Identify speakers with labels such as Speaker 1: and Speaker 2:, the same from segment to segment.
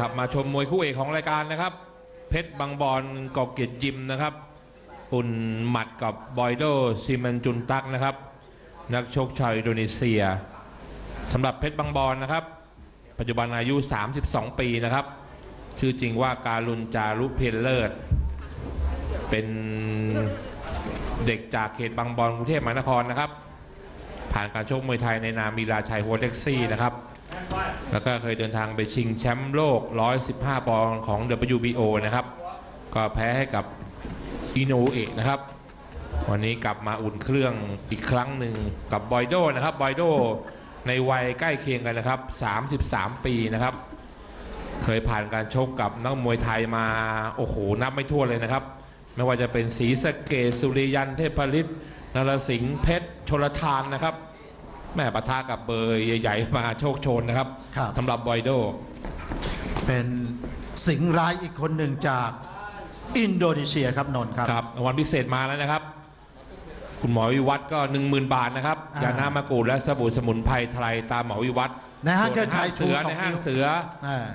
Speaker 1: ขับมาชมมวยคู่เอกของรายการนะครับ เพชรบางบอนกอกเกียรติยิมนะครับอุ่นหมัดกับบอยโดซิมันจุนตักนะครับ นักชกชาวอินโดนีเซียสำหรับเพชรบางบอนนะครับ ปัจจุบันอายุ 32 ปีนะครับ ชื่อจริงว่าการุณจารุเพลเลิศ เป็นเด็กจากเขตบางบอนกรุงเทพมหานครนะครับ ผ่านการชกมวยไทยในนามมีลาชัยโฮเด็กซี่นะครับ แล้วก็เคยเดินทางไปชิงแชมป์โลก 115 ปอนด์ของ WBO นะครับ ก็แพ้ให้กับอิโนเอะนะครับ วันนี้กลับมาอุ่นเครื่องอีกครั้งหนึ่งกับบอยโดนะครับบอยโดในวัยใกล้เคียงกันนะครับ 33 ปีนะครับ เคยผ่านการชกกับนักมวยไทยมาโอ้โหนับไม่ถ้วนเลยนะครับ ไม่ว่าจะเป็นศรีสะเกษสุริยันเทพฤทธิ์นรสิงห์เพชรชลทานนะครับ แม่ปะทะกับเบอร์ใหญ่ ๆ มาโชคโชนนะครับ
Speaker 2: ครับ
Speaker 1: สำหรับบอยโด
Speaker 2: เป็นสิงห์ร้ายอีกคนหนึ่งจากอินโดนีเซียครับนนท์ครับ
Speaker 1: ครับรางวัลพิเศษมาแล้วนะครับ คุณหมอวิวัฒน์ก็ 10,000 บาทนะครับ
Speaker 2: อ่าย
Speaker 1: ยาน้ำมะกรูดและสบู่สมุนไพรไทยตามหมอวิวัฒน์
Speaker 2: ในห้างเชิดชัย
Speaker 1: ส่วน
Speaker 2: ชู
Speaker 1: ใน
Speaker 2: สอง
Speaker 1: ห้าง
Speaker 2: นิ้ว
Speaker 1: เสือ
Speaker 2: อ่า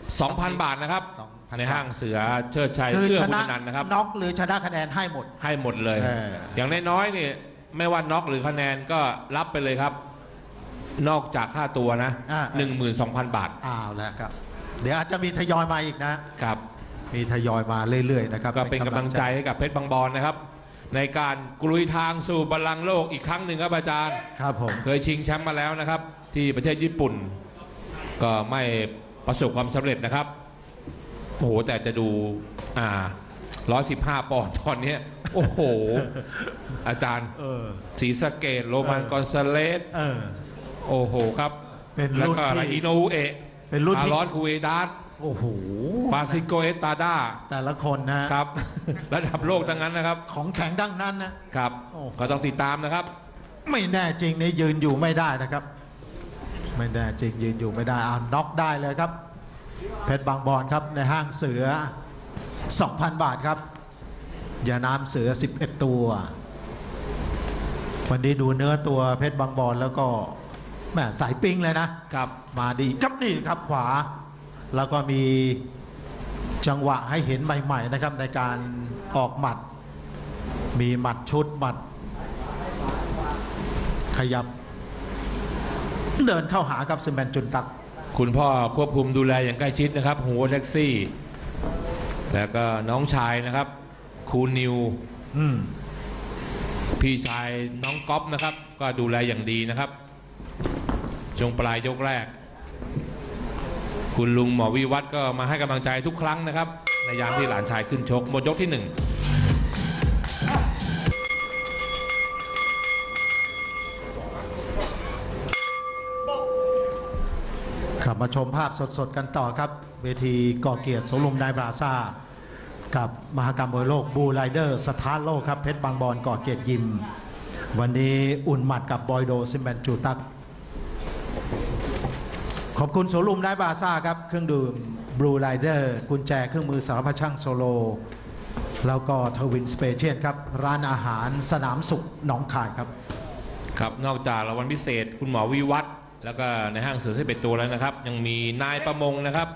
Speaker 1: 2,000 บาทนะครับ
Speaker 2: 2,000
Speaker 1: ในห้างเสือเชิดชัย
Speaker 2: คือ
Speaker 1: เอื้อ
Speaker 2: ช
Speaker 1: บุ
Speaker 2: นะ
Speaker 1: ญนันท์นะครับ
Speaker 2: น็อกหรือชนะคะแนนให้หมด
Speaker 1: ให้หมดเลย
Speaker 2: เออ
Speaker 1: อย่างน้อยๆเนี่ย ไม่ว่าน็อกหรือคะแนนก็รับไปเลยครับ นอกจากค่าตัวนะ
Speaker 2: อ่า
Speaker 1: 12,000บาท
Speaker 2: อ้าวแล้วครับ เดี๋ยวอาจจะมีทยอยมาอีกนะ
Speaker 1: ครับ
Speaker 2: มีทยอยมาเรื่อยๆนะครับ
Speaker 1: ก็เป็นกำลังใจให้กับเพชรบางบอนนะครับ ในการกลุยทางสู่บัลลังก์โลกอีกครั้งหนึ่งครับอาจารย์
Speaker 2: ครับผม
Speaker 1: เคยชิงแชมป์มาแล้วนะครับ ที่ประเทศญี่ปุ่น ก็ไม่ประสบความสำเร็จนะครับโอ้โหแต่จะดูอ่า 115ปอนด์ตอนเนี้ยโอ้โห อาจารย์
Speaker 2: เออ
Speaker 1: ศรีสะเกดโรมัน
Speaker 2: เออ
Speaker 1: กอนซาเลส
Speaker 2: เออ
Speaker 1: โอ้โหครับ
Speaker 2: เป็น
Speaker 1: แล้ว
Speaker 2: รุ่น
Speaker 1: ก็อะไร
Speaker 2: ที่
Speaker 1: อิโนเอะ
Speaker 2: เป็นรุ่นที่
Speaker 1: อารอนคูเอดาส
Speaker 2: โอ้โห
Speaker 1: ปาซิโกเอสตาดา
Speaker 2: แต่ละคนนะ
Speaker 1: ครับ ระดับโลกทั้งนั้นนะครับ
Speaker 2: ของแข็งดังนั้นนะ
Speaker 1: ครับ
Speaker 2: โอ้
Speaker 1: ก็ต้องติดตามนะครับ
Speaker 2: ไม่แน่จริงนี่ยืนอยู่ไม่ได้นะครับ ไม่แน่จริงยืนอยู่ไม่ได้เอาน็อกได้เลยครับ เพชรบางบอนครับในห้างเสือ 2,000 บาทครับยาน้ำเสือ 11 ตัว วันนี้ดูเนื้อตัวเพชรบางบอนแล้วก็แหมสายปิ้งเลยนะ
Speaker 1: ครับ
Speaker 2: มาดีครับนี่ครับขวา แล้วก็มีจังหวะให้เห็นใหม่ ๆ นะครับ ในการออกหมัด มีหมัดชุดหมัด ขยับ เดินเข้าหากับซิมแมนจุนตัก
Speaker 1: คุณพ่อควบคุมดูแลอย่างใกล้ชิดนะครับ หัวแท็กซี่ แล้วก็น้องชายนะครับครูนิว
Speaker 2: อืม
Speaker 1: พี่ชายน้องก๊อฟนะครับ ก็ดูแลอย่างดีนะครับ ช่วงปลายยกแรก คุณลุงหมอวิวัฒน์ก็มาให้กำลังใจทุกครั้งนะครับ ในยามที่หลานชายขึ้นชกหมดยกที่หนึ่ง
Speaker 2: มาชมภาพสดๆกันต่อครับ เวทีก่อเกียรติโสลุมนายบราซากับมหกรรมมวยโลกบูไลเดอร์สถานโลกครับเพชรบางบอนก่อเกียรติยิม วันนี้อุ่นหมัดกับบอยโดซิมแมนจูตัก ขอบคุณโสลุมนายบราซาครับ เครื่องดื่มบลูไลเดอร์กุญแจเครื่องมือสารพัดช่างโซโล แล้วก็ทวินสเปเชียลครับ ร้านอาหารสนามสุขหนองคายครับ
Speaker 1: ครับนอกจากรางวัลพิเศษ คุณหมอวิวัฒน์ แล้วก็ในห้างเสือสิบเอ็ดตัวแล้วนะครับ ยังมีนายประมงนะครับ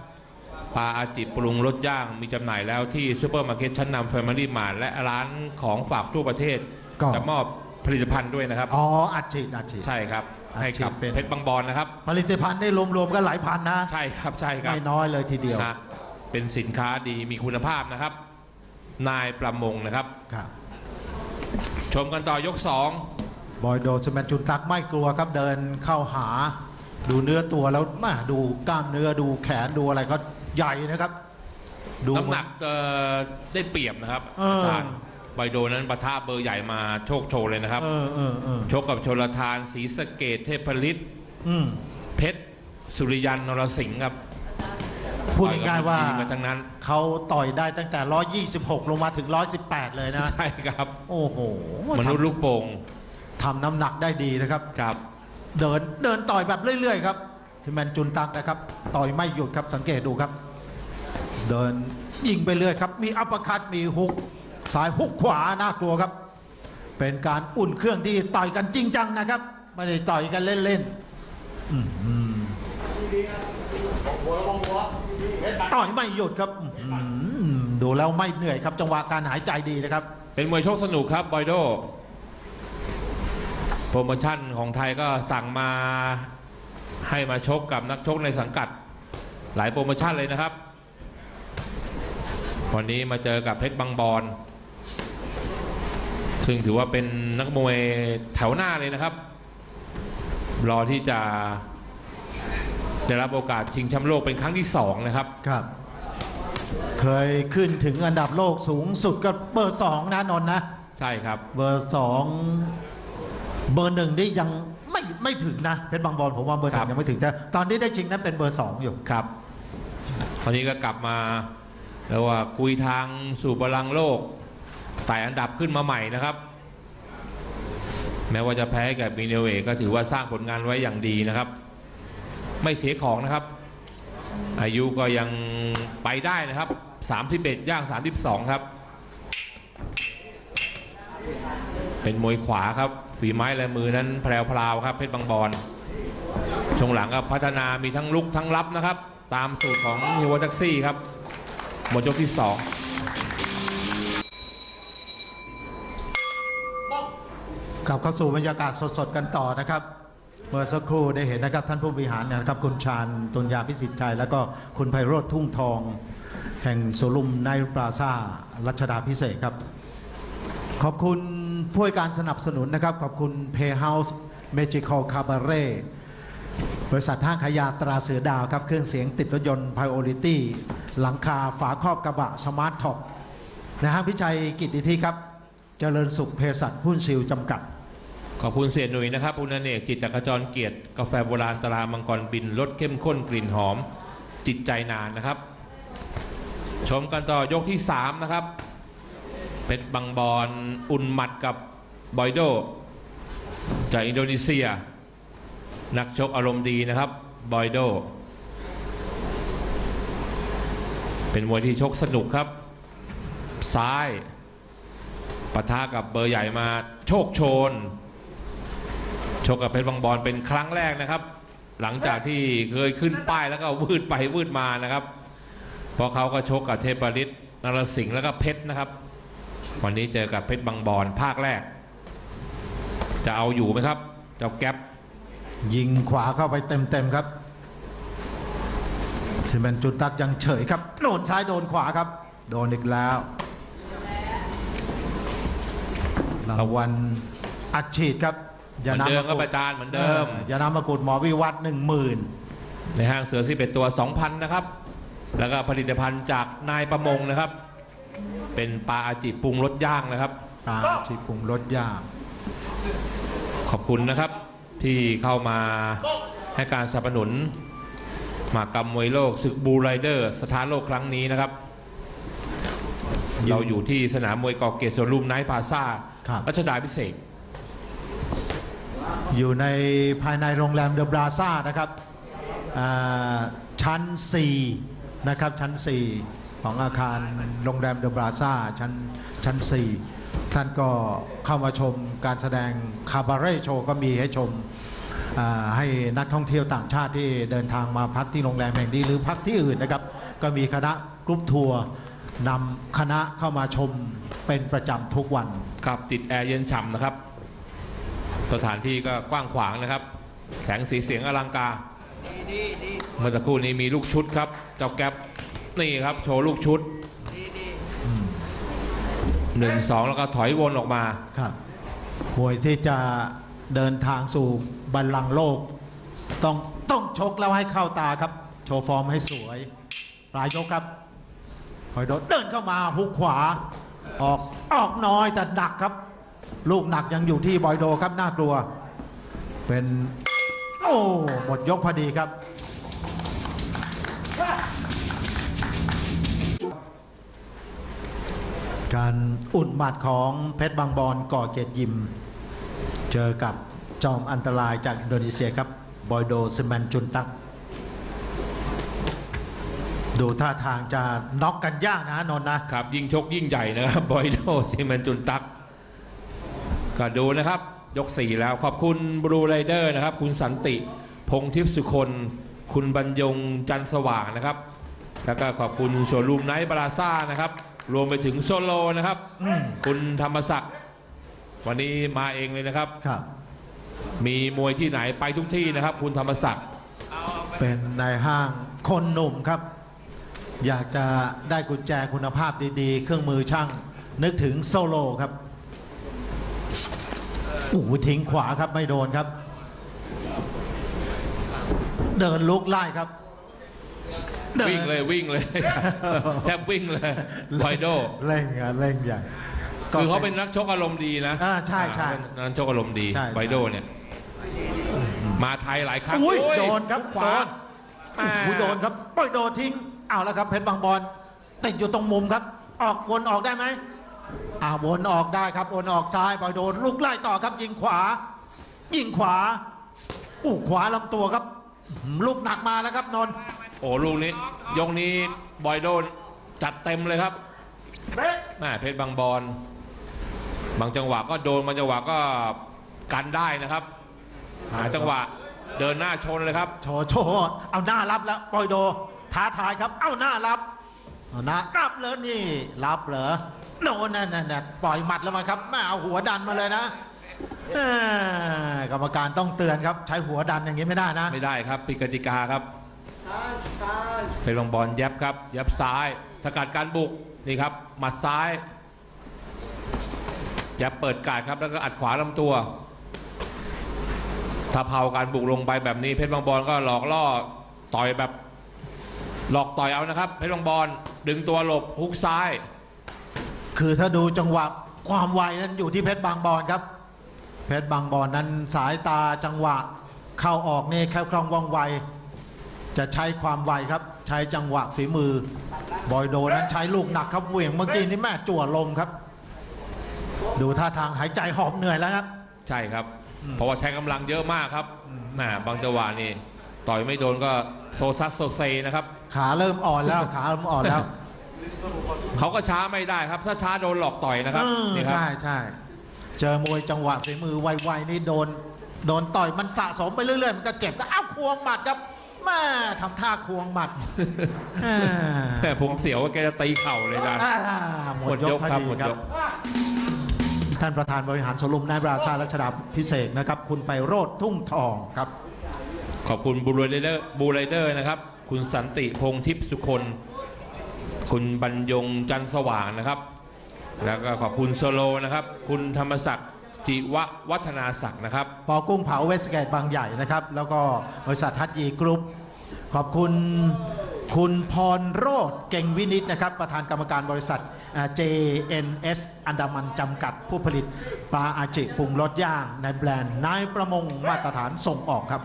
Speaker 1: ปลาอาจิปรุงรสย่างมีจำหน่ายแล้วที่ซูเปอร์มาร์เก็ตชั้นนำแฟมิลี่มาร์และร้านของฝากทั่วประเทศ
Speaker 2: ก็
Speaker 1: จะมอบผลิตภัณฑ์ด้วยนะครับ
Speaker 2: อ๋ออัดฉีดอัดฉีด
Speaker 1: ใช่ครับ
Speaker 2: อาชีพ
Speaker 1: ให้กับ
Speaker 2: เป็น
Speaker 1: เพชรบางบอนนะครับ
Speaker 2: ผลิตภัณฑ์ได้รวมๆกันหลายพันนะ
Speaker 1: ใช่ครับใช่ครับ
Speaker 2: ไม่น้อยเลยทีเดียว
Speaker 1: นะเป็นสินค้าดีมีคุณภาพนะครับ นายประมงนะครับ
Speaker 2: ครับ
Speaker 1: ชมกันต่อยกสอง
Speaker 2: บอยโดสแมนจุนตักไม่กลัวครับเดินเข้าหา ดูเนื้อตัวแล้วมาดูกล้ามเนื้อดูแขนดูอะไรก็ใหญ่นะครับ ดู
Speaker 1: น้ำหนักเอ่อได้เปรียบนะครับ
Speaker 2: เออ
Speaker 1: อาจารย์ไบโดนั้นปะทะเบอร์ใหญ่มาโชคโชว์เลยนะครับ
Speaker 2: เออเออเออ
Speaker 1: ชกกับชลทานศรีสะเกดเทพฤทธิ์
Speaker 2: อืม
Speaker 1: เพชรสุริยันนรสิงห์ครับ
Speaker 2: พูดง่ายๆว่า
Speaker 1: ต่อกันมดีมาทั้งนั้น
Speaker 2: เขาต่อยได้ตั้งแต่ 126 ลงมาถึง 118 เลยนะ
Speaker 1: ใช่ครับ
Speaker 2: โอ้โห
Speaker 1: มนุษย์ลูกโป่ง
Speaker 2: ทำน้ำหนักได้ดีนะครับ
Speaker 1: ครับ
Speaker 2: เดินเดินต่อยแบบเรื่อย ๆ ครับที่แมนจุนตักนะครับ ต่อยไม่หยุดครับสังเกตดูครับ เดินยิงไปเรื่อยครับ มีอัปเปอร์คัตมีฮุกสายฮุกขวาน่ากลัวครับ เป็นการอุ่นเครื่องที่ต่อยกันจริงจังนะครับ ไม่ได้ต่อยกันเล่นๆอืมต่อยไม่หยุดครับอื้อหือดูแล้วไม่เหนื่อยครับ จังหวะการหายใจดีนะครับ
Speaker 1: เป็นมวยโชคสนุกครับบอยโด โปรโมชั่นของไทยก็สั่งมาให้มาชกกับนักชกในสังกัด หลายโปรโมชั่นเลยนะครับ วันนี้มาเจอกับเพชรบางบอนซึ่งถือว่าเป็นนักมวยแถวหน้าเลยนะครับ รอที่จะได้รับโอกาสชิงแชมป์โลกเป็นครั้งที่สองนะครับ
Speaker 2: ครับ เคยขึ้นถึงอันดับโลกสูงสุดก็เบอร์สองนะนนท์นะ
Speaker 1: ใช่ครับ
Speaker 2: เบอร์สอง เบอร์หนึ่งนี่ยังไม่ไม่ถึงนะเพชรบางบอลผมว่าเบอร์หนึ่
Speaker 1: ครั
Speaker 2: ง
Speaker 1: บ
Speaker 2: ยังไม่ถึงแต่ตอนนี้ได้จริงนั้นเป็นเบอร์สองอยู่
Speaker 1: ครับ ตอนนี้ก็กลับมาแล้วว่าคุยทางสู่บอลลังก์โลกไต่อันดับขึ้นมาใหม่นะครับ แม้ว่าจะแพ้กับมิเนเวก็ถือว่าสร้างผลงานไว้อย่างดีนะครับ ไม่เสียของนะครับ อายุก็ยังไปได้นะครับ31ย่าง 32 ครับ เป็นมวยขวาครับ ฝีไม้ลายมือนั้นแพรวๆครับเพชรบางบอนช่วงหลังก็พัฒนามีทั้งลุกทั้งรับนะครับ ตามสูตรของฮิวแท็กซี่ครับ หมดยกที่2
Speaker 2: กลับเข้าสู่บรรยากาศสดๆกันต่อนะครับ เมื่อสักครู่ได้เห็นนะครับท่านผู้บริหารนะครับ คุณชาญตุนยาพิสิทธิ์ชัยแล้วก็คุณไพโรธทุ่งทอง แห่งโซลุมไนปราซารัชดาพิเศษครับ ขอบคุณ ผู้ให้การสนับสนุนนะครับ ขอบคุณ Payhouse Magical Cabaret บริษัทห้างขายยาตราเสือดาวครับ เครื่องเสียงติดรถยนต์ Priority หลังคาฝาครอบกระบะสมาร์ทท็อปนะฮะพิชัยกิตติธิครับ เจริญสุขเภสัชหุ้นซิลจำกัด
Speaker 1: ขอบคุณเสียหนุ่ยนะครับคุณอเนกจิตจักรจรเกียรติกาแฟโบราณตรามังกรบินรสเข้มข้นกลิ่นหอม จิตใจนานนะครับ ชมกันต่อยกที่ 3 นะครับ เพชรบังบอนอุ่นหมัดกับบอยโด จากอินโดนีเซีย นักชกอารมณ์ดีนะครับบอยโด เป็นมวยที่ชกสนุกครับ ซ้ายปะทะกับเบอร์ใหญ่มาโชคโชน ชกกับเพชรบางบอนเป็นครั้งแรกนะครับ หลังจากที่เคยขึ้นป้ายแล้วก็วืดไปวืดมานะครับ เพราะเขาก็ชกกับเทพฤทธิ์นรสิงห์แล้วก็เพชรนะครับ วันนี้เจอกับเพชรบางบอนภาคแรก จะเอาอยู่ไหมครับ เจ้าแก๊ป
Speaker 2: ยิงขวาเข้าไปเต็มๆครับซิเมนจุดตักยังเฉยครับโดนซ้ายโดนขวาครับ โดนอีกแล้วรางวัลอัดฉีดครับ
Speaker 1: เหมือนเดิมครับอาจารย์เหมือนเดิม
Speaker 2: ยานามกุฎหมอวิวัฒน์หนึ่งหมื่น
Speaker 1: ในห้างเสือสิเป็นตัว2,000นะครับ แล้วก็ผลิตภัณฑ์จากนายประมงนะครับ เป็นปลาอาจิปรุงรสย่างนะครับ
Speaker 2: ปลาชีปรุงรสยาก
Speaker 1: ขอบคุณนะครับที่เข้ามาให้การสนับสนุนหมากรรมมวยโลกศึกบูไรเดอร์ สถานโลกครั้งนี้นะครับ เราอยู่ที่สนามมวยกอเกยรตสวนลุมไนท์พลาซ่า
Speaker 2: ครับ
Speaker 1: รัชดาพิเศษก
Speaker 2: อยู่ในภายในโรงแรมเดอะบราซ่านะครับอ่าชั้น 4 นะครับ ชั้น 4 ของอาคารโรงแรมเดอะบราซ่าชั้นชั้น 4 ท่านก็เข้ามาชมการแสดงคาบาเร่โชว์ก็มีให้ชมให้นักท่องเที่ยวต่างชาติที่เดินทางมาพักที่โรงแรมแห่งนี้หรือพักที่อื่นนะครับ ก็มีคณะกรุ๊ปทัวร์นำคณะเข้ามาชมเป็นประจำทุกวัน
Speaker 1: ครับติดแอร์เย็นฉ่ำนะครับ สถานที่ก็กว้างขวางนะครับ แสงสีเสียงอลังการเมื่อสักครู่นี้มีลูกชุดครับ เจ้าแก๊ป นี่ครับ โชว์ลูกชุดหนึ่งสองแล้วก็ถอยวนออกมา
Speaker 2: ครับมวยที่จะเดินทางสู่บัลลังก์โลก ต้องต้องชกแล้วให้เข้าตาครับ โชว์ฟอร์มให้สวยปลายยกครับหอยโดดเดินเข้ามาหุกขวา ออกออกน้อยแต่หนักครับ ลูกหนักยังอยู่ที่บอยโดครับน่ากลัว เป็น โอ้หมดยกพอดีครับ การอุ่นหมัดของเพชรบางบอนก่อเกียรติยิม เจอกับจอมอันตรายจากอินโดนีเซียครับ บอยโดซิแมนจุนตัก ดูท่าทางจะน็อกกันยากนะนนท์นะ
Speaker 1: ครับ ยิ่งชกยิ่งใหญ่นะครับ บอยโดซีแมนจุนตัก ก็ดูนะครับ ยก 4 แล้วขอบคุณบรูไรเดอร์นะครับ คุณสันติ พงทิพย์สุคนคุณบรรยงจันสว่างนะครับ แล้วก็ขอบคุณโชลูมไนท์บราซ่านะครับ รวมไปถึงโซโลนะครับ
Speaker 2: อืม
Speaker 1: คุณธรรมศักดิ์วันนี้มาเองเลยนะครับ
Speaker 2: ครับ
Speaker 1: มีมวยที่ไหนไปทุกที่นะครับ คุณธรรมศักดิ์
Speaker 2: เป็นนายห้างคนหนุ่มครับ อยากจะได้กุญแจคุณภาพดีๆ เครื่องมือช่าง นึกถึงโซโลครับโอ้โหทิ้งขวาครับไม่โดนครับ เดินลุกไล่ครับดิน
Speaker 1: วิ่งเลยวิ่งเลย แทบวิ่งเลยไวโด
Speaker 2: เร่งอะเร่งใหญ่
Speaker 1: คือเขาเป็นนักชกอารมณ์ดีนะ
Speaker 2: อ่าใช่ใช่
Speaker 1: อ่าเป็นนักชกอารมณ์ดี
Speaker 2: ใช่
Speaker 1: ไวโดเนี่ย มาไทยหลายครั้ง
Speaker 2: อุ้ย
Speaker 1: โโด
Speaker 2: นครับขวา
Speaker 1: โดน
Speaker 2: โอ้โหโดนครับปล่อยโดนทิ้งเอาแล้วครับเพชรบางบอลติดอยู่ตรงมุมครับ ออกวนออกได้ไหมอ่าวนออกได้ครับวนออกซ้ายปล่อยโดนลุกไล่ต่อครับ ยิงขวา ยิงขวาอู้ขวาลำตัวครับอืมลูกหนักมาแล้วครับนนท์
Speaker 1: โอ้ลูกนี้ยกนี้บอยโดนจัดเต็มเลยครับ
Speaker 2: เบ๊ะ
Speaker 1: แม่เพชรบางบอลบางจังหวะก็โดนบางจังหวะก็กันได้นะครับ หาจังหวะเดินหน้าชนเลยครับ
Speaker 2: โชว์โชว์เอาหน้ารับแล้วปล่อยโด ท้าทายครับ เอาหน้ารับเอาหน้ารับเลยนี่ รับเหรอโน่นนั่นนั่นนั่นปล่อยหมัดแล้วมาครับแม่เอาหัวดันมาเลยนะเอ้อกรรมการต้องเตือนครับ ใช้หัวดันอย่างนี้ไม่ได้นะ
Speaker 1: ไม่ได้ครับปิดกติกาครับ เป็นบางบอลยับครับ ยับซ้าย สกัดการบุกนี่ครับหมัดซ้ายยับเปิดกาดครับแล้วก็อัดขวาลำตัว ถ้าเผาการบุกลงไปแบบนี้เพชรบางบอลก็หลอกล่อต่อยแบบหลอกต่อยเอานะครับเพชรบางบอลดึงตัวหลบฮุกซ้าย
Speaker 2: คือถ้าดูจังหวะความไวนั้นอยู่ที่เพชรบางบอนครับ เพชรบางบอนนั้นสายตาจังหวะเข้าออกนี่แค่คล่องว่องไว จะใช้ความไวครับ ใช้จังหวะฝีมือ บอยโดนั้นใช้ลูกหนักครับเหวี่ยงเมื่อกี้นี่แม่จั่วลมครับ ดูท่าทางหายใจหอบเหนื่อยแล้วครับ
Speaker 1: ใช่ครับ เพราะว่าใช้กำลังเยอะมากครับแหมบางจังหวะนี่ต่อยไม่โดนก็โซซัสโซเซนะครับ
Speaker 2: ขาเริ่มอ่อนแล้ว ขาเริ่มอ่อนแล้ว
Speaker 1: เขาก็ช้าไม่ได้ครับ ถ้าช้าโดนหลอกต่อยนะครับ
Speaker 2: เออ
Speaker 1: นี่ครับ
Speaker 2: ใช่ใช่เจอมวยจังหวะฝีมือไวๆนี่โดน โดนต่อยมันสะสมไปเรื่อยๆ มันก็เจ็บก็อ้าวควงหมัดครับ แม่ทำท่าควงหมัดอ่า
Speaker 1: แต่ผมเสียวว่าแกจะตีเข่าเลยนะ
Speaker 2: อ่าหมดยกพอดี
Speaker 1: หมด
Speaker 2: ครั
Speaker 1: ย
Speaker 2: บ
Speaker 1: ก
Speaker 2: ท่านประธานบริหารสวนลุมนายบราชารัชดาพิเศษนะครับ คุณไปโรดทุ่งทองครับ
Speaker 1: ขอบคุณบูไรเดอร์บูไรเดอร์นะครับ คุณสันติพงษ์ทิพย์สุคน คุณบรรยงจันทร์สว่างนะครับ แล้วก็ขอบคุณโซโลนะครับ คุณธรรมศักดิ์ จิวะวัฒนาศักดิ์นะครับ
Speaker 2: ปอกุ้งเผาเวสเกตบางใหญ่นะครับ แล้วก็บริษัททัตยีกรุ๊ปขอบคุณคุณพรโรดเก่งวินิตนะครับ ประธานกรรมการบริษัทอ่า JNS อันดามันจำกัดผู้ผลิตปลาอาจิปรุงรสย่าง ในแบรนด์นายประมงมาตรฐานส่งออกครับ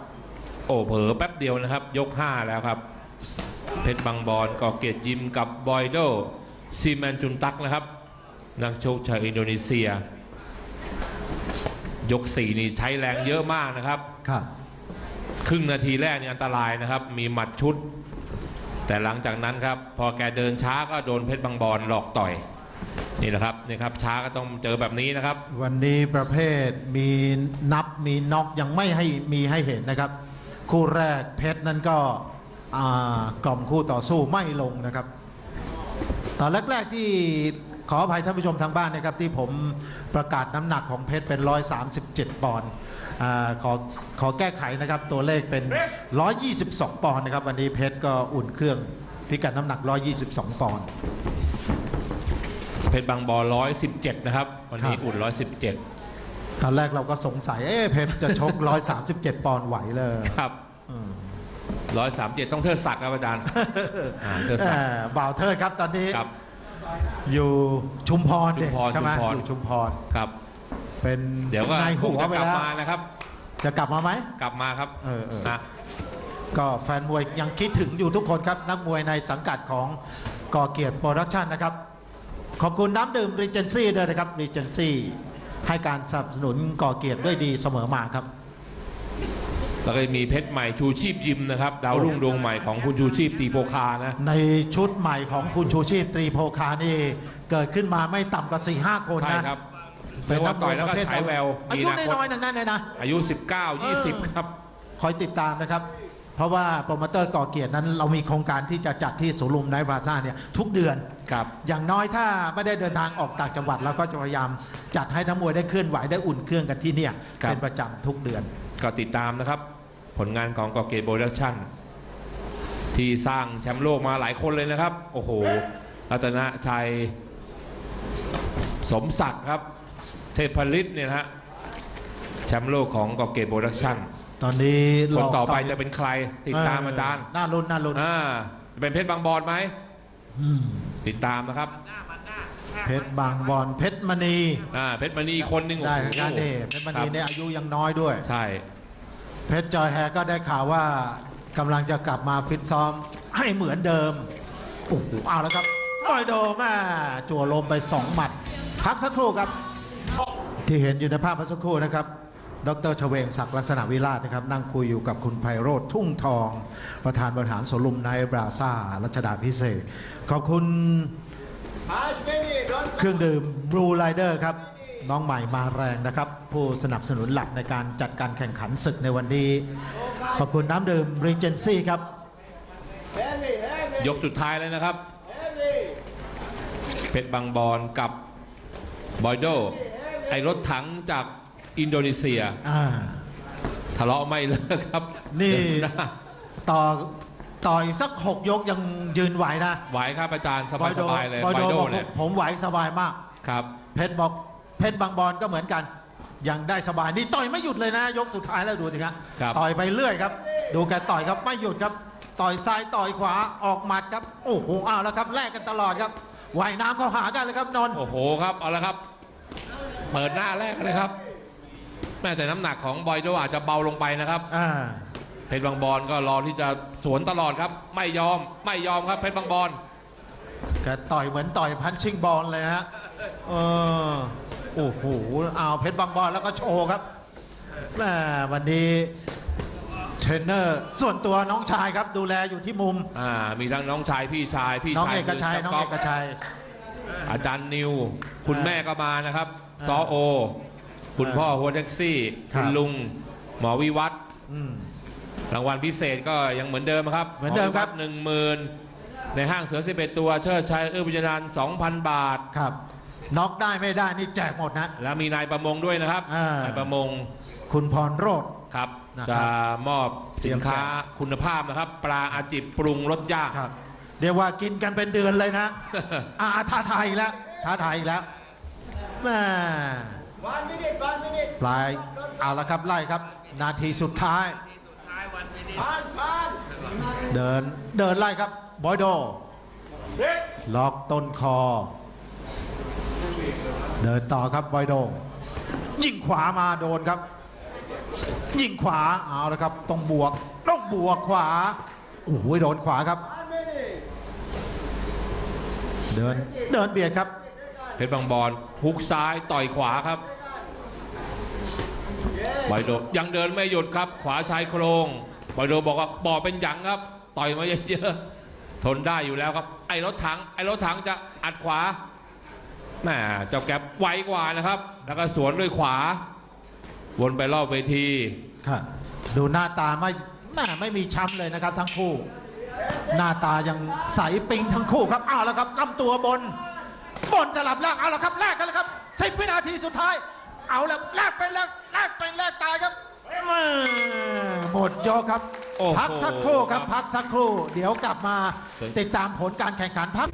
Speaker 1: โอ้เผลอแป๊บเดียวนะครับ ยก 5 แล้วครับ เพชรบางบอนก่อเกียรติยิมกับบอยโดซีแมนจุนตักนะครับ นักชกชาวอินโดนีเซีย ยก4นี่ใช้แรงเยอะมากนะครับ
Speaker 2: ครับ
Speaker 1: ครึ่งนาทีแรกนี่อันตรายนะครับ มีหมัดชุด แต่หลังจากนั้นครับ พอแกเดินช้าก็โดนเพชรบางบอนหลอกต่อย นี่นะครับนี่ครับช้าก็ต้องเจอแบบนี้นะครับ
Speaker 2: วันนี้ประเภทมีนับมีน็อกยังไม่ให้มีให้เห็นนะครับ คู่แรกเพชรนั้นก็อ่ากล่อมคู่ต่อสู้ไม่ลงนะครับ ตอนแรก ๆที่ข ออภัยท่านผู้ชมทางบ้านนะครับที่ผมประกาศน้ำหนักของเพชรเป็น 137 ปอนด์อาขอขอแก้ไขนะครับตัวเลขเป็น 122 ปอนด์นะครับวันนี้เพชรก็อุ่นเครื่องพิกัดน้ำหนัก 122 ปอนด์
Speaker 1: เพชรบางบอน117 นะครับ วันนี้
Speaker 2: ครับ
Speaker 1: อุ่น 117
Speaker 2: ตอนแรกเราก็สงสัยเอ๊ะเพชรจะชก 137 ปอนด์ไหวเลย
Speaker 1: ครับ
Speaker 2: อืม
Speaker 1: 137 ต้องเทิดศักดิ์ครับอาจารย์ อ่าเทิดศักดิ์
Speaker 2: เอ่อบ่าวเทิดครับตอนนี้
Speaker 1: ครับ
Speaker 2: อยู่ชุมพร
Speaker 1: ชุมพร
Speaker 2: ใช่ไหม
Speaker 1: ชุมพร
Speaker 2: อยู่ชุมพร
Speaker 1: ครับ
Speaker 2: เป็น
Speaker 1: เดี๋ยวก็
Speaker 2: นาย
Speaker 1: ค
Speaker 2: หั
Speaker 1: ง
Speaker 2: ว
Speaker 1: จะ
Speaker 2: ไป
Speaker 1: กลับ
Speaker 2: แล้ว
Speaker 1: มานะครับ
Speaker 2: จะกลับมาไหม
Speaker 1: กลับมาครับ
Speaker 2: เออเออ
Speaker 1: นะ
Speaker 2: ก็แฟนมวยยังคิดถึงอยู่ทุกคนครับ นักมวยในสังกัดของก่อเกียรติโปรดักชันนะครับ ขอบคุณน้ำดื่มรีเจนซี่ด้วยนะครับรีเจนซี่ให้การสนับสนุนก่อเกียรติด้วยดีเสมอมาครับ
Speaker 1: แล้วก็มีเพชรใหม่ชูชีพยิมนะครับดาวรุ่งดวงใหม่ของคุณชูชีพตีโพคานะ
Speaker 2: ในชุดใหม่ของคุณชูชีพตรีโพคานี่เกิดขึ้นมาไม่ต่ำกว่า4ี่ห้าคน
Speaker 1: ใช่
Speaker 2: นะครับ
Speaker 1: เป็นนักต่อยแล้วก็ฉายแวว
Speaker 2: อา
Speaker 1: มี
Speaker 2: ยุ
Speaker 1: อนาคต
Speaker 2: น้อยๆนั่นๆเลยนะ
Speaker 1: อายุ 19 20 ครับ
Speaker 2: คอยติดตามนะครับ เพราะว่าโปรโมเตอร์ก่อเกียรตินั้น เรามีโครงการที่จะจัดที่สุรุมไนท์พลาซ่าเนี่ยทุกเดือน
Speaker 1: ครับ
Speaker 2: อย่างน้อยถ้าไม่ได้เดินทางออกต่างจังหวัดเราก็จะพยายามจัดให้นักมวยได้เคลื่อนไหวได้อุ่นเครื่องกันที่เนี่ย
Speaker 1: ครับ
Speaker 2: เป็นประจำทุกเดือน
Speaker 1: ก็ติดตามนะครับ ผลงานของกอเกตโปรดักชั่น ที่สร้างแชมป์โลกมาหลายคนเลยนะครับ โอ้โหรัตนชัยสมศักดิ์ครับ เทพฤทธิ์เนี่ยนะฮะแชมป์โลกของกอเกตโปรดักชั่น
Speaker 2: ตอนนี้
Speaker 1: คน
Speaker 2: ร
Speaker 1: ต่อไปจะเป็นใครติดตามอาจารย์
Speaker 2: น่าลุ้นน่าลุ้น
Speaker 1: อ่าจะเป็นเพชรบางบอนไหม
Speaker 2: อืม
Speaker 1: ติดตามนะครับ
Speaker 2: เพชรบางบอลเพชรมณี
Speaker 1: อ่าเพชรมณีอีกคนหนึง
Speaker 2: ได้
Speaker 1: โอ้โห
Speaker 2: งานเดเพชรมณี
Speaker 1: ครับ
Speaker 2: เนี่ยอายุยังน้อยด้วย
Speaker 1: ใช่
Speaker 2: เพชรจอยแฮก็ได้ข่าวว่ากำลังจะกลับมาฟิตซ้อมให้เหมือนเดิมโอ้โหเอาแล้วครับบอยโดแม่จั่วลมไปสองหมัด พักสักครู่ครับ ที่เห็นอยู่ในภาพเมื่อสักครู่นะครับ ดรชเวงศักดิ์ลักษณะวิราชนะครับ นั่งคุยอยู่กับคุณไพโรธทุ่งทอง ประธานบริหารสวนลุมในบราซ่ารัชดาพิเศษกขอบคุณเครื่องดื่มบลูไ r เดอร์ครับ น้องใหม่มาแรงนะครับ ผู้สนับสนุนหลักในการจัดการแข่งขันศึกในวันนี้ ขอบคุณน้ำดื่มรีเจนซี่ครับ
Speaker 1: ยกสุดท้ายเลยนะครับ เพชรบางบอนกับบอยโด ไอรถถังจากอินโดนีเซีย
Speaker 2: อ่า
Speaker 1: ทะเลาะไม่เลิกครับ
Speaker 2: นี่
Speaker 1: เดิหา
Speaker 2: ต่อต่อยสักหกยกยังยืนไหวนะ
Speaker 1: ไหวครับอาจารย์ส
Speaker 2: บอยโด
Speaker 1: บายๆเลย
Speaker 2: บอย
Speaker 1: บอย
Speaker 2: โด
Speaker 1: โด
Speaker 2: บอก
Speaker 1: เนี่ย
Speaker 2: ผมไหวสบายมาก
Speaker 1: ครับ
Speaker 2: เพชรบอก เพชรบางบอนก็เหมือนกัน ยังได้สบายนี่ต่อยไม่หยุดเลยนะ ยกสุดท้ายแล้วดูสิครับ
Speaker 1: ครับ
Speaker 2: ต่อยไปเรื่อยครับ ดูแกต่อยครับไม่หยุดครับ ต่อยซ้ายต่อยขวาออกหมัดครับโอ้โหเอาแล้วครับแลกกันตลอดครับว่ายน้ำเข้าหากันเลยครับนนท์
Speaker 1: โอ้โหครับเอาละครับ เปิดหน้าแรกเลยครับ แม้แต่น้ำหนักของบอยโดอาจจะเบาลงไปนะครับ
Speaker 2: อ่า
Speaker 1: เพชรบางบอนก็รอที่จะสวนตลอดครับ ไม่ยอมไม่ยอมครับเพชรบางบอน
Speaker 2: แกต่อยเหมือนต่อยพันชิงบอลเลยฮะเออ โอ้โหเอาเพชรบางบอลแล้วก็โชว์ครับแหม่วันนี้เทรนเนอร์ส่วนตัวน้องชายครับดูแลอยู่ที่มุม
Speaker 1: อ่ามีทั้งน้องชายพี่ชายพี่
Speaker 2: น้อง
Speaker 1: ชาย
Speaker 2: เอกชัย
Speaker 1: คื
Speaker 2: น้อง
Speaker 1: ก๊
Speaker 2: เอกชัย
Speaker 1: อาจารย์นิว คุณ
Speaker 2: อ่า
Speaker 1: แม่ก็มานะครับ
Speaker 2: อ่า
Speaker 1: ซอโอ คุณ
Speaker 2: อ่า
Speaker 1: พ่อหัวแท็กซี่
Speaker 2: ครั
Speaker 1: คุ
Speaker 2: บ
Speaker 1: ณลุง หมอวิวัฒน์
Speaker 2: อืม
Speaker 1: รางวัลพิเศษก็ยังเหมือนเดิมครับ
Speaker 2: เหมือนเดิมครับ
Speaker 1: หนึ่งหมื่นในห้างเสือ 11 ตัวเชิดชัยเอื้อบุญนาน2,000บาท
Speaker 2: ครับ น็อกได้ไม่ได้นี่แจกหมดนะ
Speaker 1: แล้วมีนายประมงด้วยนะครับ
Speaker 2: อ่าน
Speaker 1: นายประมง
Speaker 2: คุณพรโรด
Speaker 1: ครับ
Speaker 2: นะครับ
Speaker 1: จะมอบสินค้า
Speaker 2: เตรียมแจ
Speaker 1: คุณภาพนะครับ ปลาอาจิบปรุงรสยาก
Speaker 2: ครับ เรียกว่ากินกันเป็นเดือนเลยนะ อ่าท้าทายอีกแล้วท้าทายอีกแล้วแม่
Speaker 3: One minute, one minute.
Speaker 2: ปลายเอาละครับไล่ครับ นาทีสุดท้าย
Speaker 3: Pan, pan.
Speaker 2: เดินเดินไล่ครับ บอยโด
Speaker 3: Break.
Speaker 2: ล็อกต้นคอ เดินต่อครับบอยโด ยิงขวามาโดนครับ ยิงขวาเอาละครับต้องบวกต้องบวกขวาโอ้โหโดนขวาครับ เดินเดินเบียดครับ
Speaker 1: เพชรบางบอนฮุกซ้ายต่อยขวาครับบอยโดยังเดินไม่หยุดครับ ขวาชายโครงบอยโดบอกว่าบ่อเป็นหยังครับ ต่อยมาเยอะๆทนได้อยู่แล้วครับ ไอ้รถถังไอ้รถถังจะอัดขวา แหม่เจ้าแก๊ปไวกว่านะครับ แล้วก็สวนด้วยขวา วนไปรอบเวที
Speaker 2: ครับดูหน้าตาไม่แม่ไม่มีช้ำเลยนะครับ ทั้งคู่ หน้าตายังใสปิงทั้งคู่ครับเอาละครับลำตัวบน บนสลับล่างเอาละครับแลกกันแล้วครับสิบวินาทีสุดท้าย เอาแล้วแลกเป็นแลกแลกเป็นแลกตายครับแม่หมดยกครับ
Speaker 1: โอ้โห
Speaker 2: พักสักครู่ครับ
Speaker 1: ครับ
Speaker 2: พักสักครู่ เดี๋ยวกลับมา
Speaker 1: เชิญ
Speaker 2: ติดตามผลการแข่งขันพัก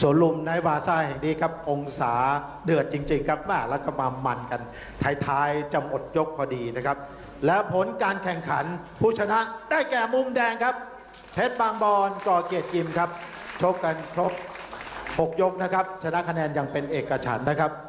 Speaker 2: สวนลุมในวาซ่าแห่งนี้ครับ องศาเดือดจริง ๆ ครับแม่แล้วก็มามันกันท้ายๆจะหมดยกพอดีนะครับ และผลการแข่งขันผู้ชนะได้แก่มุมแดงครับเพชรบางบอนก่อเกียรติยิมครับชกกันครบ 6 ยกนะครับ ชนะคะแนนอย่างเป็นเอกฉันท์นะครับ